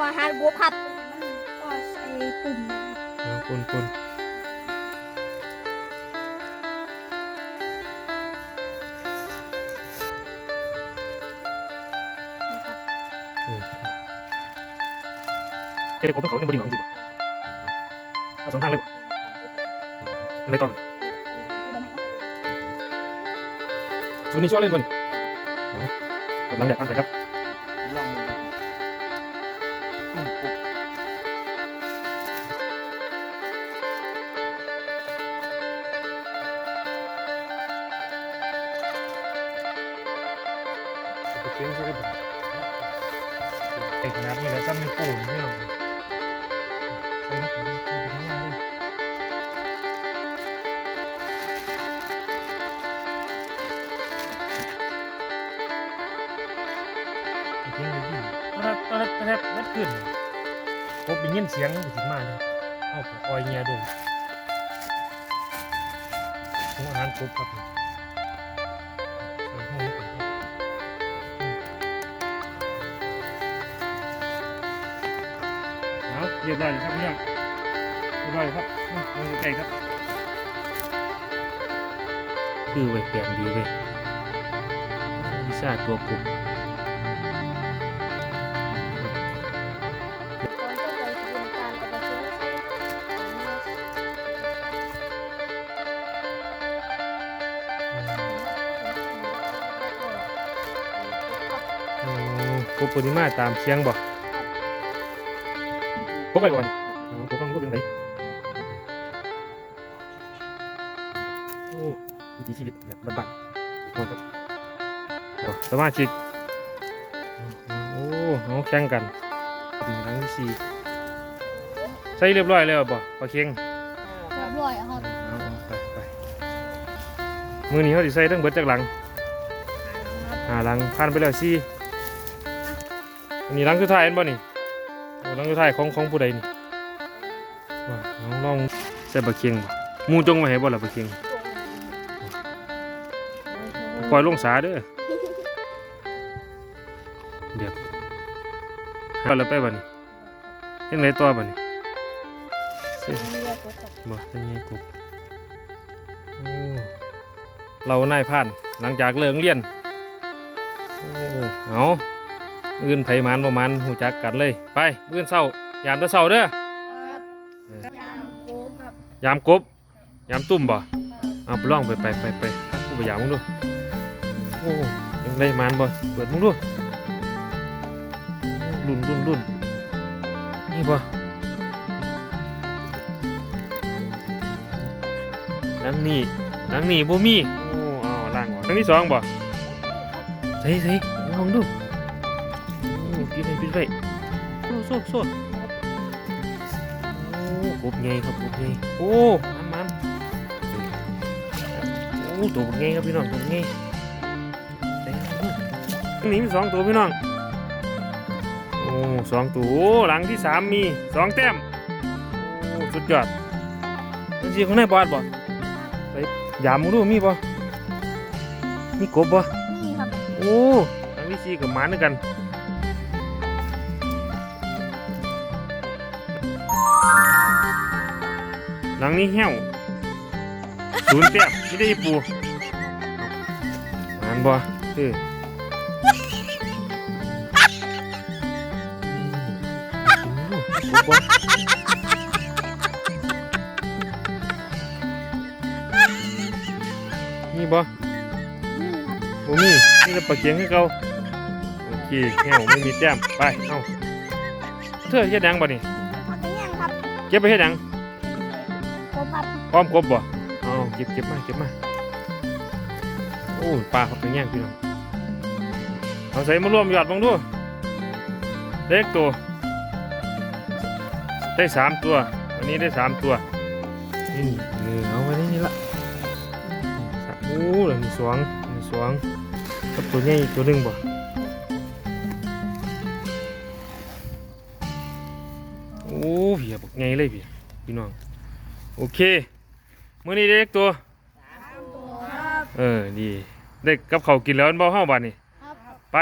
กับว่าอาหารบัวครับก็ใส่ตุ่มเอาคุณคุณอืมเอ้ยผมต้องขอเงินบริหารจริงๆเอาสองทางเลยอะไรต่อชุดนี้ช่วยเล่นก่อนกำลังแดดพันไปครับ เก่งใช่ไหมผมเอกนัดนี่แล้วซ้ำมีปูนไม่หรอกใช่ไหมผมเป็นง่ายเลยเก่งเลยพี่ตอนนั้นตอนนั้นตอนนั้นนัดขึ้นพบได้ยินเสียงถึงมาเลยเอาไปคอยเงียด้วยของอาหารครบครับ เอาเรียบร้อยเลยครับพี่น้องเรียบร้อยเลยครับมาลงใกล้ๆครับ คือไว้แปลงดีเว้ยวิชาตัวกลุ่มก่อนจะไปกระบวนการเอาไปเชื้อโอ้กบปริมาตามเสียงบ่ก บไปก่อนอ๋อกบต้องกบเป็นไงโอ้วิถีชีวิตแบบบ้านๆโอ้ครับโอ้สมาชิกโอ้เอาแข่งกันดีครั้งที่สี่ใส่เรียบร้อยแล้วบ่ปลาเค็งเรียบร้อยครับเอาๆไปไปมือนี้เขาสิใส่ทั้งเบิดจากหลังหาหลังผ่านไปแล้วสี่อันนี้หลังสุดท้ายเห็นบ่นี่ โอ้หลังสุดท้ายของของผู้ใดนี่ว่าลองลองใส่บะเคียงบ่หมูจงไว้ให้บ่ล่ะบะเคียงปล่อยลงสาเด้อเดี๋ยวหาแล้วไปบ่นี่เฮ็ดไงต่อบ่นี่ใส่บ่เป็นไงกุ๊กโอ้เรานายพันหลังจากเลิกเรียนโอ้เอา อื่นไผมันประมาณหูจักกันเลย ไปอื่นเศร้ายามแตะเศร้าเด้อยามกบยามตุ่มบ่เอาไปล่องไปไปไปไปกูไปยามมึงดูโอ้ยังได้มันบ่เปิดมึงดูรุ่นรุ่นรุ่นนี่บ่หลังนี้หลังนี้บ่มีโอ้เอาล่างออกหลังที่สองบ่ใส่ใส่ลองดู โอ้ปิดไปปิดไปโซ่โซ่โซ่โอ้กบใหญ่ครับกบใหญ่โอ้มันมันโอ้ตัวใหญ่ครับพี่น้องตัวใหญ่ใส่ดูหลังนี้มีสองตัวพี่น้องโอ้สองตัวโอ้หลังที่สามมีสองแต้มโอ้สุดยอดมันสิข้างในบอดบ่ยามมึงดูมีบ่มีกบบ่นี่ครับโอ้ทั้งวิซีกับหมาด้วยกัน หลังนี้เหี้ยวศูนย์แต้มไม่ได้อีปูหมานบ่เอออืมกบบ่มีบ่นี่ครับโอ้มีนี่ก็ปลาเกียงให้เขาโอเคแห้วไม่มีแต้มไป เอ้าเธอเฮ็ดยังบ่นี่เทียมครับเก็บไปเฮ็ดยัง ครับพร้อมกบบ่เอาเก็บเก็บมาเก็บมาโอ้ปลาเขาเป็นย่างพี่น้องเอาใส่มารวมยอดบังดูเล็กตัว ได้สามตัว วันนี้ได้สามตัวนี่เออเอาไว้นี่นี่ละโอ้เหลือมีสองมีสองกับตัวใหญ่อีกตัวหนึงบ่โอ้เพียบอกไงเลยพี่พี่น้อง โอเคมื้อนี้ได้เล็กตัวตัวครับเออดีได้กับเขาวกินแล้วอันบ่เฮาบัดนี้ครับไป